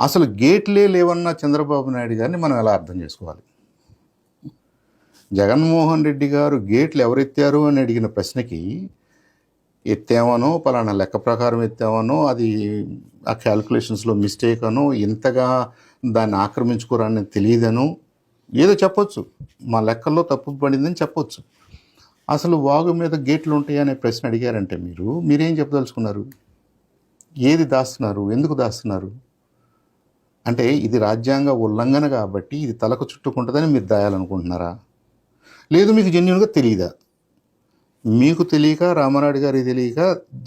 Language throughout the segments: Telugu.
అసలు గేట్లే లేవన్న చంద్రబాబు నాయుడు గారిని మనం ఎలా అర్థం చేసుకోవాలి? జగన్మోహన్ రెడ్డి గారు గేట్లు ఎవరెత్తారు అని అడిగిన ప్రశ్నకి ఎత్తామనో పలానా లెక్క ప్రకారం ఎత్తామనో అది ఆ క్యాలిక్యులేషన్స్లో మిస్టేక్ అనో ఇంతగా దాన్ని ఆక్రమించుకోరని తెలియదనో ఏదో చెప్పొచ్చు. మా లెక్కల్లో తప్పు పడిందని చెప్పొచ్చు. అసలు వాగు మీద గేట్లు ఉంటాయి అనే ప్రశ్న అడిగారంటే మీరు మీరేం చెప్పదలుచుకున్నారు? ఏది దాస్తున్నారు? ఎందుకు దాస్తున్నారు? అంటే ఇది రాజ్యాంగ ఉల్లంఘన కాబట్టి ఇది తలకు చుట్టుకుంటుందని మీరు దాయాలనుకుంటున్నారా? లేదు మీకు జెన్యున్గా తెలియదా? మీకు తెలియక రామారాయుడు గారికి తెలియక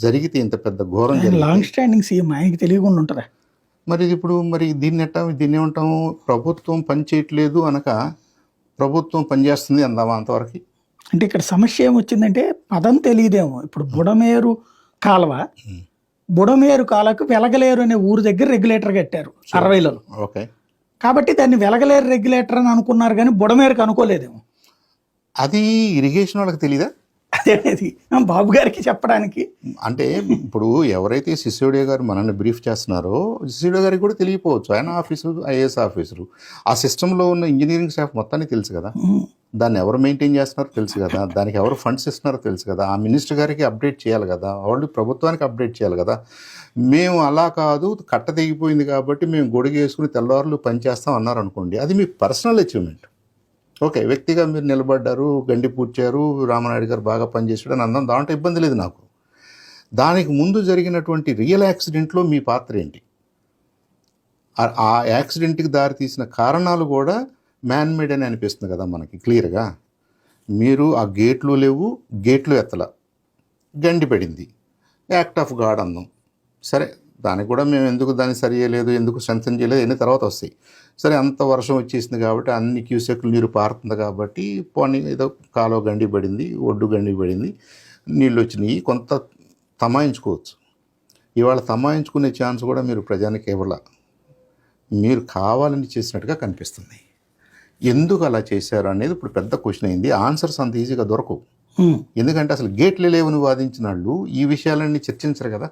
జరిగితే ఇంత పెద్ద ఘోరం లాంగ్ స్టాండింగ్ సీఎం ఆయనకి తెలియకుండా ఉంటుందా? మరి ఇది ఇప్పుడు మరి దీన్ని ఎట్టా దీన్ని ఏమంటాము? ప్రభుత్వం పని చేయట్లేదు అనక ప్రభుత్వం పనిచేస్తుంది అందామా అంతవరకు? అంటే ఇక్కడ సమస్య ఏమొచ్చిందంటే పదం తెలియదేమో. ఇప్పుడు బుడమేరు కాలువ బుడమేరు కాలకు వెలగలేరు అనే ఊరు దగ్గర రెగ్యులేటర్ కట్టారు అరవైలలో ఓకే కాబట్టి దాన్ని వెలగలేరు రెగ్యులేటర్ అని అనుకున్నారు కానీ బుడమేరుకు అనుకోలేదేమో. అది ఇరిగేషన్ వాళ్ళకి తెలీదా? అనేది బాబు గారికి చెప్పడానికి? అంటే ఇప్పుడు ఎవరైతే సిసోడియా గారు మనల్ని బ్రీఫ్ చేస్తున్నారో సిసోడియా గారికి కూడా తెలియపోవచ్చు ఆయన ఆఫీసరు ఐఏఎస్ ఆఫీసరు. ఆ సిస్టంలో ఉన్న ఇంజనీరింగ్ స్టాఫ్ మొత్తానికి తెలుసు కదా. దాన్ని ఎవరు మెయింటైన్ చేస్తున్నారో తెలుసు కదా. దానికి ఎవరు ఫండ్స్ ఇస్తున్నారో తెలుసు కదా. ఆ మినిస్టర్ గారికి అప్డేట్ చేయాలి కదా. వాళ్ళు ప్రభుత్వానికి అప్డేట్ చేయాలి కదా. మేము అలా కాదు కట్ట తెగిపోయింది కాబట్టి మేము గొడుగు వేసుకుని తెల్లవారులు పనిచేస్తాం అన్నారు అనుకోండి. అది మీ పర్సనల్ అచీవ్మెంట్. ఓకే వ్యక్తిగా మీరు నిలబడ్డారు గండి పూడ్చారు రామనాయుడు గారు బాగా పనిచేశాడు అని అందం దాంట్లో ఇబ్బంది లేదు నాకు. దానికి ముందు జరిగినటువంటి రియల్ యాక్సిడెంట్లో మీ పాత్ర ఏంటి? ఆ- యాక్సిడెంట్కి దారి తీసిన కారణాలు కూడా మ్యాన్ మేడ్ అని అనిపిస్తుంది కదా మనకి క్లియర్గా? మీరు ఆ గేట్లు లేవు గేట్లు ఎత్తల. గండి పడింది. యాక్ట్ ఆఫ్ గాడ్ అందం సరే దానికి కూడా మేము ఎందుకు దాన్ని సరి చేయలేదు ఎందుకు స్ట్రెంథన్ చేయలేదు అన్ని తర్వాత వస్తాయి. సరే అంత వర్షం వచ్చేసింది కాబట్టి అన్ని క్యూసెక్లు నీరు పారుతుంది కాబట్టి పోనీ ఏదో కాలువ గండి పడింది ఒడ్డు గండి పడింది నీళ్ళు వచ్చినాయి. కొంత తమాయించుకోవచ్చు. ఇవాళ తమాయించుకునే ఛాన్స్ కూడా మీరు ప్రజానికి ఇవ్వాల. మీరు కావాలని చేసినట్టుగా కనిపిస్తుంది. ఎందుకు అలా చేశారు అనేది ఇప్పుడు పెద్ద క్వశ్చన్ అయింది. ఆన్సర్స్ అంత ఈజీగా దొరకవు. ఎందుకంటే అసలు గేట్లు లేవని వాదించిన వాళ్ళు ఈ విషయాలన్నీ చర్చించరు కదా.